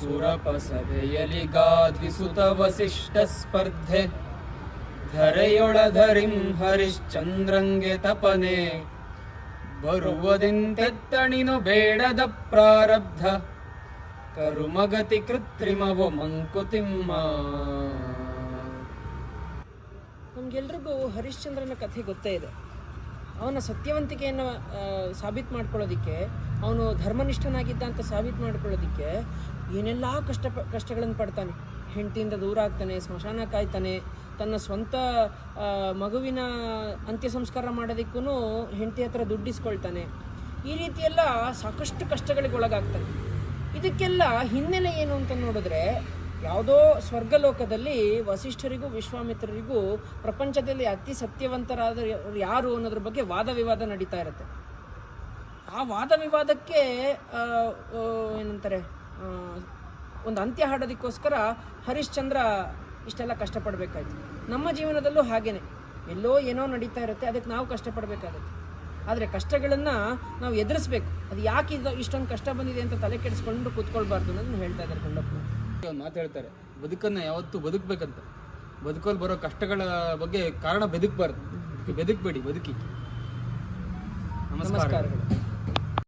ಸುರಪಸಭೆಯಲಿ ಗಾದ್ವಿಸುತ ವಸಿಷ್ಠ ಸ್ಪರ್ಧೆ ಧರೆಯೊಳಧರಿಂ ಹರಿಶ್ಚಂದ್ರಂಗೆ ತಪನೆ. ಬರುವುದಿಂತೆತ್ತಣಿನು ಬೇಡದ ಪ್ರಾರಬ್ಧ. ಕರುಮಗತಿ ಕೃತ್ರಿಮವು ಮಂಕುತಿಮ್ಮ. ನಮ್ಗೆಲ್ರಿಗೂ ಹರಿಶ್ಚಂದ್ರನ ಕಥೆ ಗೊತ್ತೇ ಇದೆ. ಅವನ ಸತ್ಯವಂತಿಕೆಯನ್ನು ಸಾಬೀತು ಮಾಡ್ಕೊಳ್ಳೋದಿಕ್ಕೆ, ಅವನು ಧರ್ಮನಿಷ್ಠನಾಗಿದ್ದ ಅಂತ ಸಾಬೀತು ಮಾಡ್ಕೊಳ್ಳೋದಕ್ಕೆ ಏನೆಲ್ಲ ಕಷ್ಟ ಕಷ್ಟಗಳನ್ನು ಪಡ್ತಾನೆ. ಹೆಂಡತಿಯಿಂದ ದೂರ ಆಗ್ತಾನೆ, ಸ್ಮಶಾನ ಕಾಯ್ತಾನೆ, ತನ್ನ ಸ್ವಂತ ಮಗುವಿನ ಅಂತ್ಯ ಸಂಸ್ಕಾರ ಮಾಡೋದಕ್ಕೂ ಹೆಂಡತಿ ಹತ್ರ ದುಡ್ಡಿಸ್ಕೊಳ್ತಾನೆ. ಈ ರೀತಿಯೆಲ್ಲ ಸಾಕಷ್ಟು ಕಷ್ಟಗಳಿಗೆ ಒಳಗಾಗ್ತಾನೆ. ಇದಕ್ಕೆಲ್ಲ ಹಿನ್ನೆಲೆ ಏನು ಅಂತ ನೋಡಿದ್ರೆ, ಯಾವುದೋ ಸ್ವರ್ಗಲೋಕದಲ್ಲಿ ವಸಿಷ್ಠರಿಗೂ, ವಿಶ್ವಾಮಿತ್ರರಿಗೂ ಪ್ರಪಂಚದಲ್ಲಿ ಅತಿ ಸತ್ಯವಂತರಾದ ಯಾರು ಅನ್ನೋದ್ರ ಬಗ್ಗೆ ವಾದ ವಿವಾದ ನಡೀತಾ ಇರುತ್ತೆ. ಆ ವಾದ ವಿವಾದಕ್ಕೆ ಏನಂತಾರೆ? ಒಂದು ಅಂತ್ಯ ಹಾಡೋದಕ್ಕೋಸ್ಕರ ಹರಿಶ್ಚಂದ್ರ ಇಷ್ಟೆಲ್ಲ ಕಷ್ಟಪಡಬೇಕಾಯ್ತು. ನಮ್ಮ ಜೀವನದಲ್ಲೂ ಹಾಗೇನೆ. ಎಲ್ಲೋ ಏನೋ ನಡೀತಾ ಇರುತ್ತೆ ಅದಕ್ಕೆ ನಾವು ಕಷ್ಟಪಡಬೇಕಾಗುತ್ತೆ. ಆದರೆ ಕಷ್ಟಗಳನ್ನು ನಾವು ಎದುರಿಸ್ಬೇಕು. ಅದು ಯಾಕೆ ಇದು ಇಷ್ಟೊಂದು ಕಷ್ಟ ಬಂದಿದೆ ಅಂತ ತಲೆ ಕೆಡಿಸ್ಕೊಂಡು ಕೂತ್ಕೊಳ್ಬಾರ್ದು ಅನ್ನೋದನ್ನು ಹೇಳ್ತಾ ಇದ್ದಾರೆ ಗಂಡಪ್ಪ ಒಂದು ಮಾತು ಹೇಳ್ತಾರೆ ಬದುಕನ್ನು ಯಾವತ್ತೂ ಬದುಕಬೇಕಂತ. ಬದುಕಲ್ಲಿ ಬರೋ ಕಷ್ಟಗಳ ಬಗ್ಗೆ ಕಾರಣ ಬದುಕಬಾರ್ದು. ಬೆದಕ್ಬೇಡಿ ಬದುಕಿ. ನಮಸ್ಕಾರಗಳು.